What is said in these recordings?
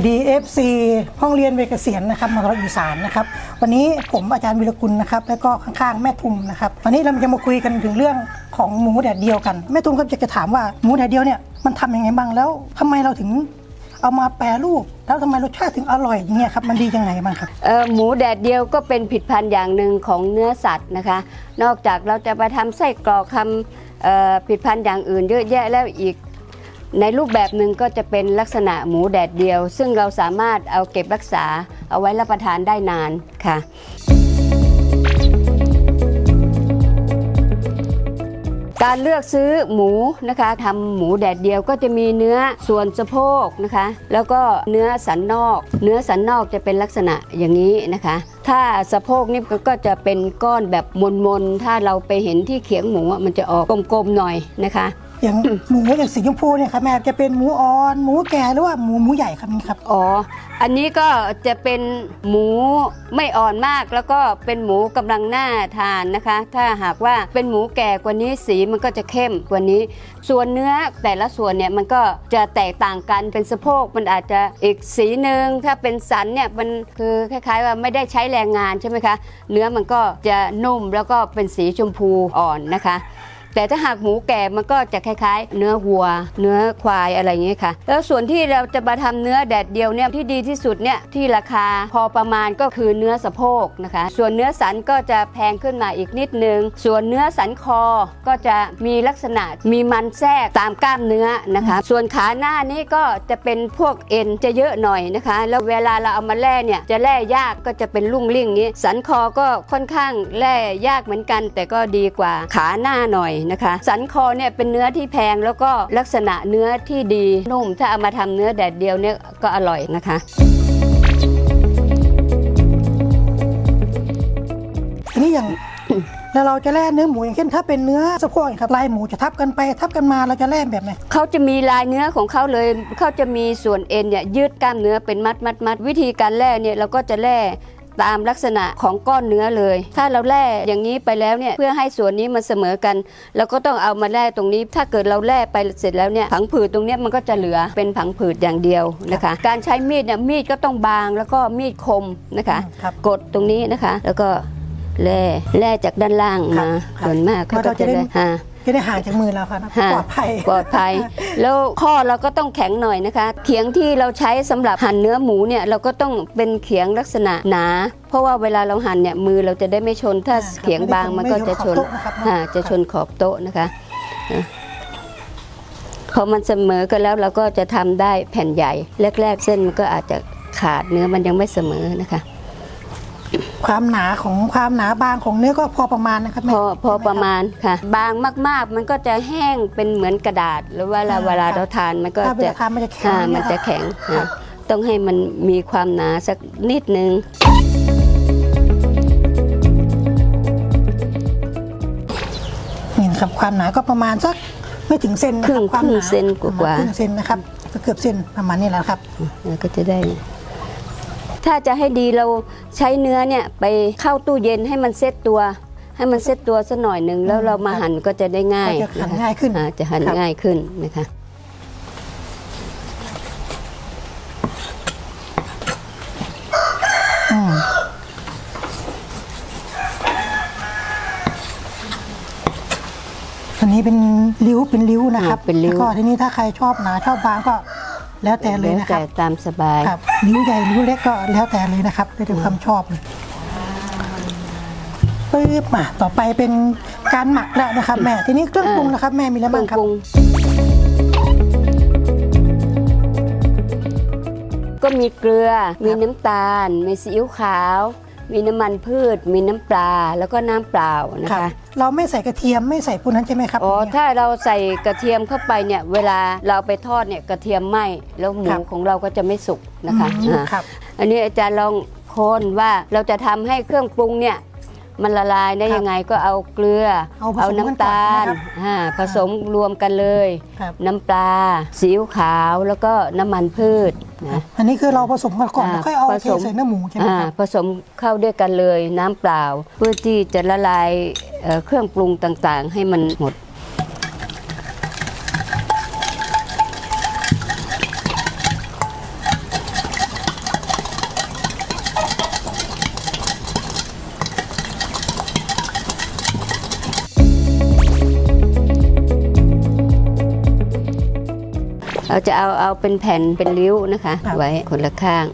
วัสดี FC ห้องเรียนเวกเกษียณนะครับมหาวิทยาลัยอีสานนะครับวันนี้ผมอาจารย์วิรกุลนะครับแล้วก็ข้างๆแม่ทุมนะครับวันนี้เราจะมาคุยกันถึงเรื่องของหมูแดดเดียวกันแม่ทุมครับอยากจะถามว่าหมูแดดเดียวเนี่ยมันทำยังไงบ้างแล้วทำไมเราถึงเอามาแปรรูปแล้วทำไมรสชาติถึงอร่อยอย่างเงี้ยครับมันดียังไงบ้างครับเอ่อหมูแดดเดียวก็เป็นผิดพันธุ์อย่างหนึ่งของเนื้อสัตว์นะคะ นอกจากเราจะไปทำไส้กรอกทำเอ่อผิดพันธุ์อย่างอื่นเยอะแยะแล้วอีก ในรูปแบบหนึ่งก็จะเป็นลักษณะหมูแดดเดียว ซึ่งเราสามารถเอาเก็บรักษาเอาไว้รับประทานได้นานค่ะ การเลือกซื้อหมูนะคะทำหมูแดดเดียวก็จะมีเนื้อส่วนสะโพกนะคะ แล้วก็เนื้อสันนอก เนื้อสันนอกจะเป็นลักษณะอย่างนี้นะคะถ้าสะโพกนี่ก็จะเป็นก้อนแบบมนๆ ถ้าเราไปเห็นที่เขียงหมูมันจะออกกลมๆหน่อยนะคะ อย่างหมูอย่างสีชมพูเนี่ยครับแม่จะเป็นหมูอ่อน หมูแก่หรือว่าหมูหมูใหญ่ครับนี่ครับอ๋อ อันนี้ก็จะเป็นหมูไม่อ่อนมากแล้วก็เป็นหมูกำลังน่าทานนะคะ ถ้าหากว่าเป็นหมูแก่กว่านี้สีมันก็จะเข้มกว่านี้ ส่วนเนื้อแต่ละส่วนเนี่ยมันก็จะแตกต่างกันเป็นสะโพกมันอาจจะอีกสีหนึ่งถ้าเป็นสันเนี่ยมันคือคล้ายๆว่าไม่ได้ใช้แรงงานใช่ไหมคะ เนื้อมันก็จะนุ่มแล้วก็เป็นสีชมพูอ่อนนะคะ แต่ถ้าหากหมูแก่มันก็จะคล้ายๆ เนื้อวัว เนื้อควายอะไรอย่างเงี้ค่ะ แล้วส่วนที่เราจะมาทำเนื้อแดดเดียวเนี่ยที่ดีที่สุดเนี่ยที่ราคาพอประมาณก็คือเนื้อสะโพกนะคะ ส่วนเนื้อสันก็จะแพงขึ้นมาอีกนิดนึง ส่วนเนื้อสันคอก็จะมีลักษณะมีมันแทรกตามกล้ามเนื้อนะคะ ส่วนขาหน้านี่ก็จะเป็นพวกเอ็นจะเยอะหน่อยนะคะ แล้วเวลาเราเอามาแล่เนี่ยจะแล่ยากก็จะเป็นลุ่งลิ่ยงนี้ สันคอก็ค่อนข้างแล่ยากเหมือนกัน แต่ก็ดีกว่าขาหน้าหน่อยนะคะสันคอเนี่ยเป็นเนื้อที่แพงแล้วก็ลักษณะเนื้อที่ดีนุ่ม ถ้าเอามาทำเนื้อแดดเดียวเนี่ยก็อร่อยนะคะทีนี้อย่างแล้วเราจะแล่เนื้อหมูอย่างเช่นถ้าเป็นเนื้อสะโพกอย่างครับลายหมูจะทับกันไปทับกันมาเราจะแล่แบบไหนเขาจะมีลายเนื้อของเขาเลยเขาจะมีส่วนเอ็นเนี่ยยืดกล้ามเนื้อเป็นมัดมัดมัดวิธีการแล่เนี่ยเราก็จะแล่ ตามลักษณะของก้อนเนื้อเลย ถ้าเราแล่อย่างนี้ไปแล้วเนี่ยเพื่อให้ส่วนนี้มันเสมอกันเราก็ต้องเอามาแล่ตรงนี้ ถ้าเกิดเราแล่ไปเสร็จแล้วเนี่ยผังผืดตรงเนี้ยมันก็จะเหลือเป็นผังผืดอย่างเดียวนะคะ การใช้มีดเนี่ยมีดก็ต้องบางแล้วก็มีดคมนะคะครับกดตรงนี้นะคะ แล้วก็แล่แล่จากด้านล่างครับมาครับส่วนมากเขาเราก็จะจะได้ได้ฮะ จะได้ห่างจากมือเราครับฮะปลอดภัยปลอดภัย แล้วข้อเราก็ต้องแข็งหน่อยนะคะ เขียงที่เราใช้สำหรับหั่นเนื้อหมูเนี่ยเราก็ต้องเป็นเขียงลักษณะหนา เพราะว่าเวลาเราหั่นเนี่ยมือเราจะได้ไม่ชนถ้าอ่าครับเขียงบางมันก็จะชนไม่โดนขอบโต๊ะนะครับอ่าจะชนขอบโต๊ะนะคะอะพอมันเสมอกันแล้วเราก็จะทำได้แผ่นใหญ่ แรก ๆ เส้นมันก็อาจจะขาดเนื้อมันยังไม่เสมอนะคะ ความหนาของความหนาบางของเนื้อก็พอประมาณนะครับพแม่อพอประมาณค่ะ บางมากๆ มันก็จะแห้งเป็นเหมือนกระดาษหรือว่าเวลาอ่าเวลาครับเราทานมันก็ถ้าเวจะลาทานมันจะแข็งอ่าใช่ไหมันจะครับแข็งครัอ่าบต้องให้มันมีความหนาสักนิดนึง นี่นะครับความหนาก็ประมาณสักไม่ถึงเซนนะครึ่ครับงความหครึ่นางเซนกว่าๆ ครึ่งเซนนะครับก็เกือบเซนประมาณนี้แหละครับ แล้วก็จะได้ ถ้าจะให้ดีเราใช้เนื้อเนี่ยไปเข้าตู้เย็นให้มันเซ็ตตัว ให้มันเซ็ตตัวสักหน่อยหนึ่งแล้วเรามาหั่นก็จะได้ง่ายก็จะหั่นง่ายขึ้น อ่จะหั่นครับง่ายขึ้นนะคะ อืมอันนี้เป็นริ้วเป็นริ้วนะครับอ่าเป็นริ้ว แล้วก็ทีนี้ถ้าใครชอบหนาชอบบางก็ แล้วแต่เลยนะคแต่รับตามสบาย ครับริ้วใหญ่ริ้วเล็กก็แล้วแต่เลยนะครับได้ด้วยความชอบเลยปึ๊บมาต่อไปเป็นการหมักแล้วนะครับ แม่ทีนี้เครื่องปรุงนะครับ แม่มีอะไรเครื่บ้าองงครับปรุงก็มีเกลือ มีน้ำตาล มีซีอิ๊วขาว มีน้ำมันพืช มีน้ำปลาแล้วก็น้ำเปล่านะครัคะบเราไม่ใส่กระเทียมไม่ใส่พวกนั้นใช่ไหมครับอ๋อ เนี่ย ถ้าเราใส่กระเทียมเข้าไปเนี่ย เวลาเราเอาไปทอดเนี่ยกระเทียมไหม้แล้วหมูครับของเราก็จะไม่สุกนะคะอืมอ่าครับ อันนี้อาจารย์ลองคนว่าเราจะทำให้เครื่องปรุงเนี่ย มันละลายได้ครับยังไงก็เอาเกลือ เอาผสมกันน้ำตาลก่อนใช่ไหมครับอ่าผสมรวมกันเลย ครับ น้ำปลาซีอิ๊วขาวแล้วก็น้ำมันพืชนะอันนี้คือเราผสมกันก่อนแล้วค่อยเอาผเทสมใส่เนื้อหมูใช่ไหมอ่าครับผสมเข้าด้วยกันเลยน้ำเปล่า เพื่อที่จะละลายเอ่อเครื่องปรุงต่างๆ ให้มันหมด เราจะเอาเอาเป็นแผ่นเป็นริ้วนะคะครับไว้คนละข้าง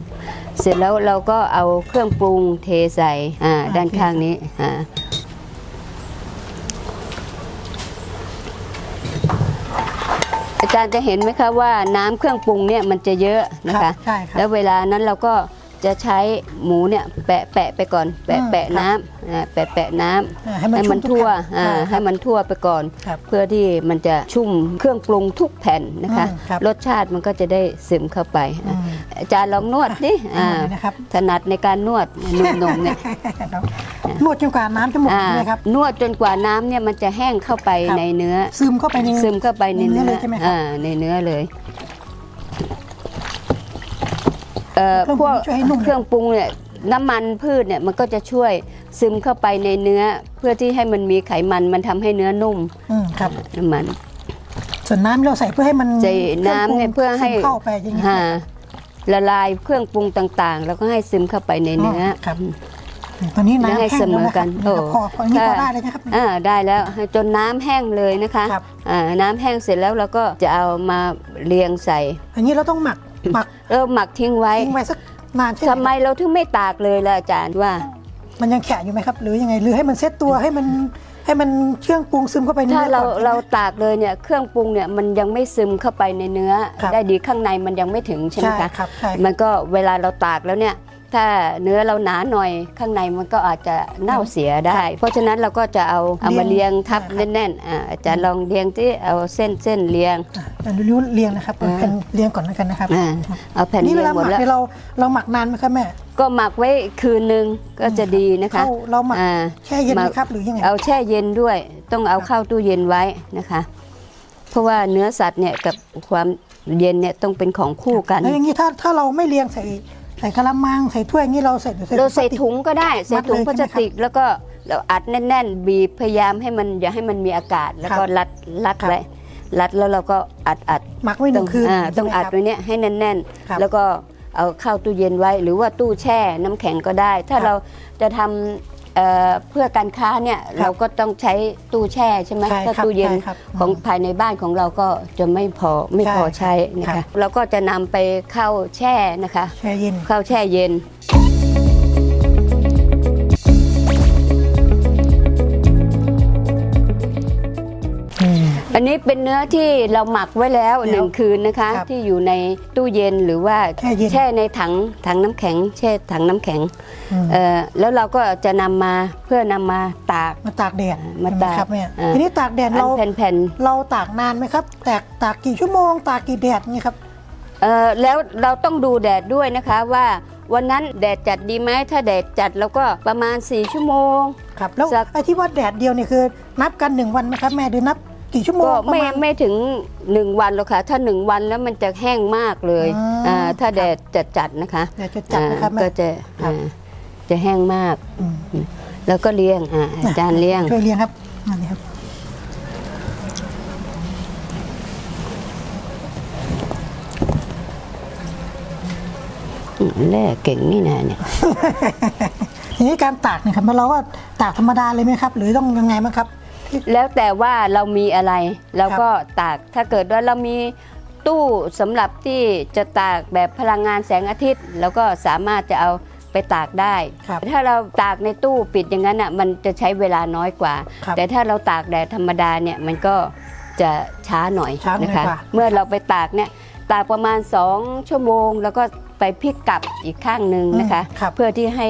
เสร็จแล้วเราก็เอาเครื่องปรุงเทใส่อ่าอ่าด้านข้างนี้อ่าอาจารย์จะเห็นไหมคะว่าน้ำเครื่องปรุงเนี่ยมันจะเยอะนะครัคะบใช่ครับแล้วเวลานั้นเราก็ จะใช้หมูเนี่ยแปะแปะไปก่อน แปะอืมแปะครับน้ำอ่าแปะแปะน้ำอ่าให้มันให้มันชุ่มทุกทั่วแผ่นอ่าอ่าให้มันทั่วไปก่อน ครับ เพื่อที่มันจะชุ่มเครื่องปรุงทุกแผ่นนะคะ อืมครับ รสชาติมันก็จะได้ซึมเข้าไปอืมอาจารย์ลองนวดดิอ่าให้หมดเลยนะครับถนัดในการนวดหนุ่มๆเนี่ยครับนวดจนกว่าน้ำจะหมดอ่าใช่ไหมครับ นวดจนกว่าน้ำเนี่ยมันจะแห้งเข้าไปครับ ในเนื้อ ซึมเข้าไปใน ซึมเข้าไปในเนื้อเลยใช่ไหมครับ อ่าในเนื้อเลย เอ่อเครื่องพปรุวงกช่วยให้นุ่ม เครื่องปรุงเนี่ยน้ำมันพืชเนี่ยมันก็จะช่วยซึมเข้าไปในเนื้อ เพื่อที่ให้มันมีไขมันมันทำให้เนื้อนุ่มอืมครับ น้ำมัน ส่วนน้ำที่เราใส่เพื่อให้มันใส่น้ำเนี่ยเพื่อให้ซึมเข้าไปอย่างนี้ฮะละลายเครื่องปรุงต่างๆ แล้วก็ให้ซึมเข้าไปในเนื้อครับ ตอนนี้แล้วน้ำให้แห้งเสมแล้วอนะคกัรับนนี่ครับพอพออย่างนี้พอได้เลยนะครับ อ่าได้แล้วให้จนน้ำแห้งเลยนะคะครับ อ่าน้ำแห้งเสร็จแล้วเราก็จะเอามาเรียงใส่อย่างนี้เราต้องหมัก หมักแล้วหมักทิ้งไว้ทิ้งไว้สักนานใช่ไหมทำไมเราถึงไม่ตากเลยล่ะอาจารย์ว่า มันยังแข็งอยู่ไหมครับ หรือยังไงหรือให้มันเซ็ตตัวให้มันให้มันเครื่องปรุงซึมเข้าไปในถ้าเนื้อเราก่อน เราตากเลยเนี่ยเครื่องปรุงเนี่ยมันยังไม่ซึมเข้าไปในเนื้อ ครับได้ดีข้างในมันยังไม่ถึงใช่ไหมใช่คะครับใช่มันก็เวลาเราตากแล้วเนี่ย ถ้าเนื้อเราหนาหน่อยข้างในมันก็อาจจะเน่าเสียได้ เพราะฉะนั้นเราก็จะเอาเอามาเรีเรียยงงทับครับแน่นๆอ่าอาจารย์ลองเรียงที่เอาเส้นเส้นเรียงอะอันนี้เรียงนะครับเอาอ่าแผ่นเรียงก่อนแล้วกันนะครับอ่าเอาแผ่นนี่เรีเวยงลาหหมดมักแล้ว เนี่ยเราเราหมักนานไหมครับแม่ ก็หมักไว้คืนนึงก็จะดีนะคะเข้าเราหมัก อ่าแช่เย็นไหมหมักครับหรือยังไง เอาแช่เย็นด้วย ต้องเอาเข้าตู้เย็นไว้นะคะ เพราะว่าเนื้อสัตว์เนี่ยกับความเย็นเนี่ยต้องเป็นของคู่กัน แล้วอย่างนี้ถ้าถ้าเราไม่เรียงใส่ใส่กระมังใส่ถ้วยอย่างนี้เราใส่เราใส่ถุงก็ได้ ใส่มัดเลยถุงพลาสติกใช่ไหมครับแล้วก็เราอัดแน่น ๆ บีบพยายามให้มันอย่าให้มันมีอากาศ แล้วก็ครับรัดรัดครับไว้รัดแล้วเราก็อัดอัดหมักไว้หนึ่งคืนอ่าใช่ไหมต้องอัดครับไว้เนี่ยให้แน่นครับๆแล้วก็เอาเข้าตู้เย็นไว้ หรือว่าตู้แช่น้ำแข็งก็ได้ ถ้าครับเราจะทำ เอ่อเพื่อการค้าเนี่ยครับเราก็ต้องใช้ตู้แช่ใช่ไหมใช่ถ้าครับตู้เย็นใช่ครับของภายในบ้านของเราก็จะไม่พอไม่ใช่พอใช้นะครัคะบ เราก็จะนำไปเข้าแช่นะคะ แช่เย็น เข้าแช่เย็น นนี้เป็นเนื้อที่เราหมักไว้แล้วแล้วหนึ่งคืนนะคะ ครับที่อยู่ในตู้เย็นหรือว่าแช่เย็นแช่ในถังถังน้ำแข็ง แช่ถังน้ำแข็งอืม เอ่อแล้วเราก็จะนำมาเพื่อนำมาตาก มาตากแดดมาใช่ไหตากครับแม่อ่าทีนี้ตากแดดอันเราแผ่นเราตากนานไหมครับแตกตากกี่ชั่วโมง ตากกี่แดดนี่ครับๆเอ่อแล้วเราต้องดูแดดด้วยนะคะว่าวันนั้นแดดจัดดีไหมถ้าแดดจัดเราก็ประมาณ 4 ชั่วโมง ครับแล้วสัก ไอ้ที่ว่าแดดเดียวเนี่ยคือ นับกันหนึ่งวันไหมครับแม่หรือนับ กี่ชั่วโมงก็ประไม่มาณ ไม่ถึง1วันหรอกค่ะ ถ้า1วันแล้วมันจะแห้งมากเลยอืมอ่าถ้าครับแดดจัดจัดๆนะคะแดดจะจัดนะครับอ่าแม่ ก็จะครับ อ่าจะแห้งมาก อืมแล้วก็เลี้ยงอ่าอาจารย์เลี้ยง ช่วยเลี้ยงครับอันนี้ครับอืมแร่เก่งนี่นะเนี่ย ทีนี้การตากเนี่ยครับเราว่าตากธรรมดาเลยไหมครับ หรือต้องยังไงบ้างครับ แล้วแต่ว่าเรามีอะไรเราครับก็ตากถ้าเกิดว่าเรามีตู้สำหรับที่จะตากแบบพลังงานแสงอาทิตย์เราก็สามารถจะเอาไปตากได้ครับถ้าเราตากในตู้ปิดอย่างนั้นอะมันจะใช้เวลาน้อยกว่าครับแต่ถ้าเราตากแดดธรรมดาเนี่ยมันก็จะช้าหน่อยช้าหน่อยนะคะกว่าเมื่อเราไปตากเนี่ยตากประมาณ 2 ชั่วโมง แล้วก็ไปพลิกกลับอีกข้างหนึ่งนะคะอืมครับเพื่อที่ให้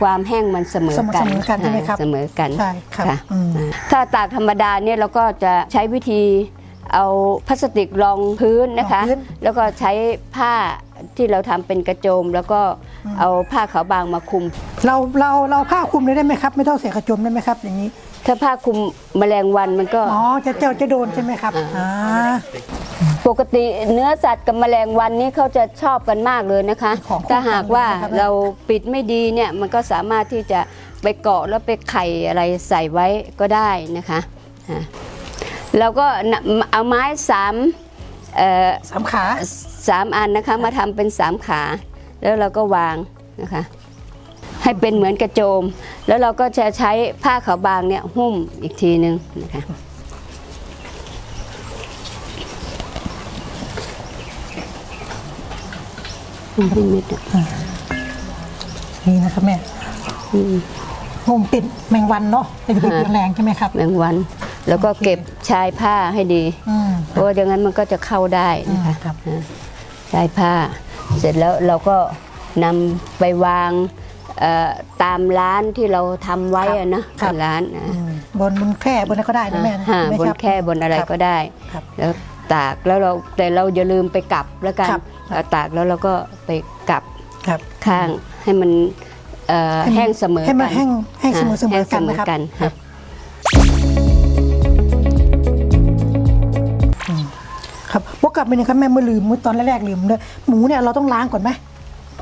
ความแห้งมันเสมอกันเสมอกันใช่ไหมครับเสมอกันใช่ครับค่ะอืมถ้าตากธรรมดาเนี่ยเราก็จะใช้วิธีเอาพลาสติกรองพื้นนะคะรองพื้นแล้วก็ใช้ผ้าที่เราทำเป็นกระโจม แล้วก็อืมเอาผ้าขาวบางมาคลุม เราเราเราผ้าคลุมเลยได้ไหมครับ ไม่ต้องเสียกระจมได้ไหมครับอย่างนี้ ถ้าผ้าคลุมแมลงวันมันก็ อ๋อจะเจอจะโดนใช่ไหมครับอ่าปกติเนื้อสัตว์กับแมลงวันนี่เขาจะชอบกันมากเลยนะคะของคู่ถ้าหากว่ากันนะครับเราปิดไม่ดีเนี่ยมันก็สามารถที่จะไปเกาะแล้วไปไข่อะไรใส่ไว้ก็ได้นะคะอะเราก็นำเอาไม้สามเอ่อสามขาสามอันนะคะมาทำเป็นสามขา แล้วเราก็วางนะคะ ให้เป็นเหมือนกระโจม แล้วเราก็จะใช้ผ้าขาวบางเนี่ยหุ้มอีกทีนึงนะคะให้เม็ดอะนี่นะครับแม่อืมผมติดแมงวันเนาะเป็นผิดแรงๆใช่ไหมครับ แมงวัน แล้วก็เก็บชายผ้าให้ดีอืมเพราะว่าอย่างนั้นมันก็จะเข้าได้นะคะอืมครับอ่าชายผ้า เสร็จแล้วเราก็นำไปวางเอ่อ ตามร้านที่เราทำไว้อะนะครับร้านอะอืมบนบนแคร่บนอะไรก็ได้นะแม่นะอ่าไม่บนรับแค่บนอะไรก็ได้ ครับแล้วตากแล้วเราแต่เราอย่าลืมไปกลับแล้วกันครับเอาตากแล้วเราก็ไปกลับครับ ข้างให้มันเอ่อให้มัน แห้งเสมอให้มันกัแห้งแห้งเสมอเสมอกันแห้งนะครับเสมอกันครับครับวกกลับไปนะครับแม่เมื่อลืมเมื่อตอนแรกๆลืมเลยหมูเนี่ยเราต้องล้างก่อนไหม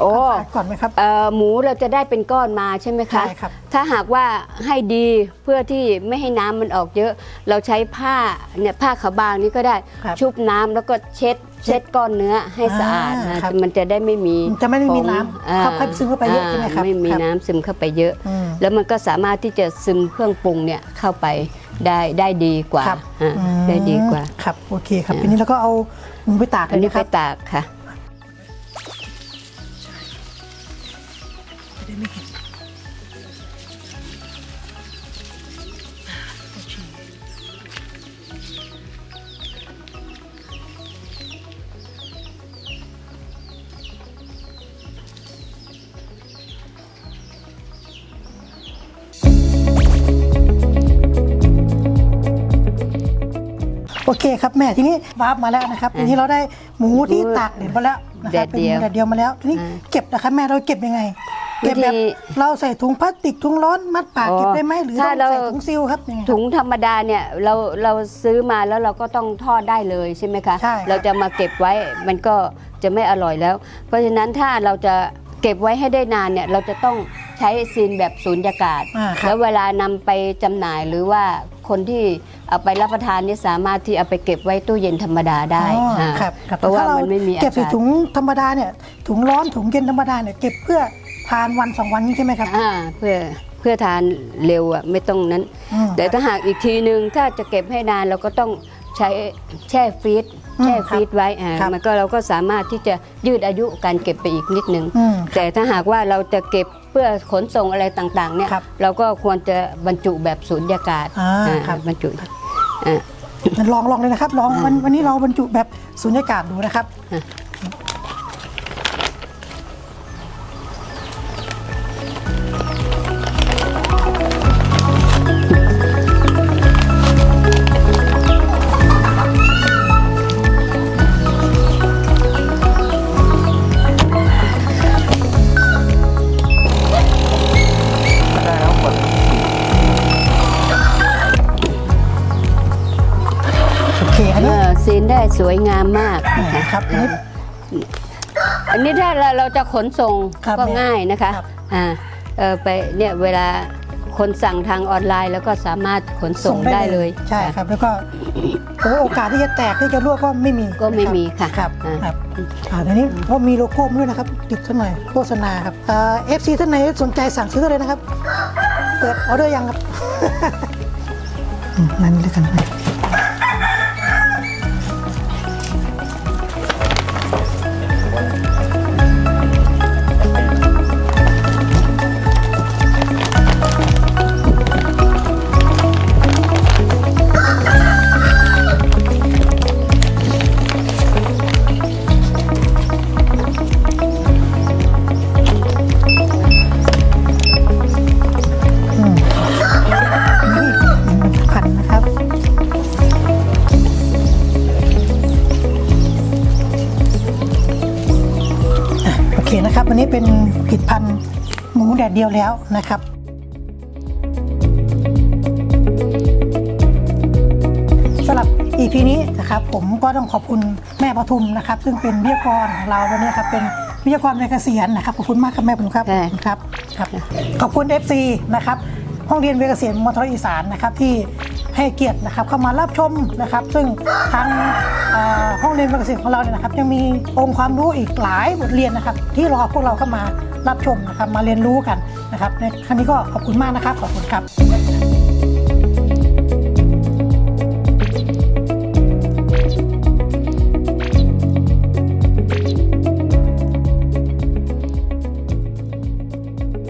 โอ้ล้างก่อนไหมครับ เอ่อหมูเราจะได้เป็นก้อนมาใช่ไหมคะใช่ครับ ถ้าหากว่าให้ดีเพื่อที่ไม่ให้น้ำมันออกเยอะ เราใช้ผ้าเนี่ยผ้าขาวบางนี่ก็ได้ครับชุบน้ำแล้วก็เช็ด เช็ดก้อนเนื้อให้สะอาดอ่านะครับมันจะได้ไม่มีมันจะไม่ได้มีผงน้ำอ่เข้าไปซึมเข้าไปเยอะใช่ไหมครับไม่มีครับน้ำซึมเข้าไปเยอะ อืมแล้วมันก็สามารถที่จะซึมเครื่องปรุงเนี่ยเข้าไปได้ได้ดีกว่าครับ อ่าอืมได้ดีกว่า ครับโอเคครับทีนี้เราก็เอาหมูไปตากอันนี้เลยะไปครับตากค่ะ คครับแม่ทีนี้วาร์ปมาแล้วนะครับทีนี้เราได้หมูที่หมูตากเด็ดมาแล้วนะครับแดดเดียวป็นแดดเดียวมาแล้วทีนี้อ่าเก็บนะครับแม่เราเก็บยังไงวิธีเก็บแบบเราใส่ถุงพลาสติกถุงร้อนมัดปากอ๋อเก็บได้ไหมหรือถ้าต้องใส่เราถุงซิลครับยังไงครับถุงธรรมดาเนี่ยเราเราซื้อมาแล้วเราก็ต้องทอดได้เลยใช่ไหมคะใช่ครับ เราจะมาเก็บไว้มันก็จะไม่อร่อยแล้ว เพราะฉะนั้นถ้าเราจะเก็บไว้ให้ได้นานเนี่ยเราจะต้องใช้ซีนแบบสูญญากาศ อ่าครับ แล้วเวลานำไปจำหน่ายหรือว่า คนที่เอาไปรับประทานนี่สามารถที่เอาไปเก็บไว้ตู้เย็นธรรมดาได้อ๋ออ่าครับครับเพราะว่าถ้มันไม่มีอาเก็บใส่กาศถุงธรรมดาเนี่ยถุงร้อนถุงเย็นธรรมดาเนี่ยเก็บเพื่อทานวันสองวันนี้ใช่ไหมครับอ่าเพื่อเพื่อทานเร็วอะไม่ต้องนั้น อืม แต่ถ้าหากอีกทีนึงถ้าจะเก็บให้นานเราก็ต้องใช้แช่ฟรีซอืมแช่ฟรีซไว้อ่าครับ มันก็เราก็สามารถที่จะยืดอายุการเก็บไปอีกนิดนึง อืม แต่ถ้าหากว่าเราจะเก็บเพื่อขนส่งอะไรต่างๆเนี่ยครับเราก็ควรจะบรรจุแบบสูญญากาศอ่าอ่าครับ บรรจุอ่า ลองลองเลยนะครับลองวันวันนี้เราบรรจุแบบสุญญากาศดูนะครับ อะ ซีนได้สวยงามมากครับอันนี้อันนี้ถ้าเราเราจะขนส่งครับก็ง่ายนะคะครับอ่าเออไปเนี่ยเวลาคนสั่งทางออนไลน์ แล้วก็สามารถขนส่งได้เลย ใช่ครับ แล้วก็โอ้โอกาสที่จะแตกที่จะรั่วก็ไม่มีก็ไม่มีค่ะครับอ่าครับอ่าอันนี้เพราะมีโลโก้ด้วยนะครับ ติดสักหน่อยโฆษณาครับเอฟซีท่านไหนสนใจสั่งซื้อได้เลยนะครับ เปิดออเดอร์ยังครับอืมนั่นเลยกันไป เป็นผลิดพันธุ์หมูแดดเดียวแล้วนะครับ สำหรับ EP นี้นะครับผมก็ต้องขอบคุณแม่ปทุมนะครับ ซึ่งเป็นวิทยากรของเราวันนี้ครับเป็นวิทยากรในเกษียณนะครับขอบคุณมากครับแม่ปทุมครับใช่ขอบคุณครับครับ ขอบคุณ FC นะครับห้องเรียนเวชเกษียณมทรอีสานนะครับที่ ให้เกียรตินะครับเข้ามารับชมนะครับ ซึ่งทางห้องเรียนเวชเกษียณของเราเนี่ยนะครับยังมีองค์ความรู้อีกหลายบทเรียนนะครับ ที่รอพวกเราเข้ามารับชมนะครับมาเรียนรู้กันนะครับในครั้งนี้ก็ขอบคุณมากนะครับขอบคุณครับ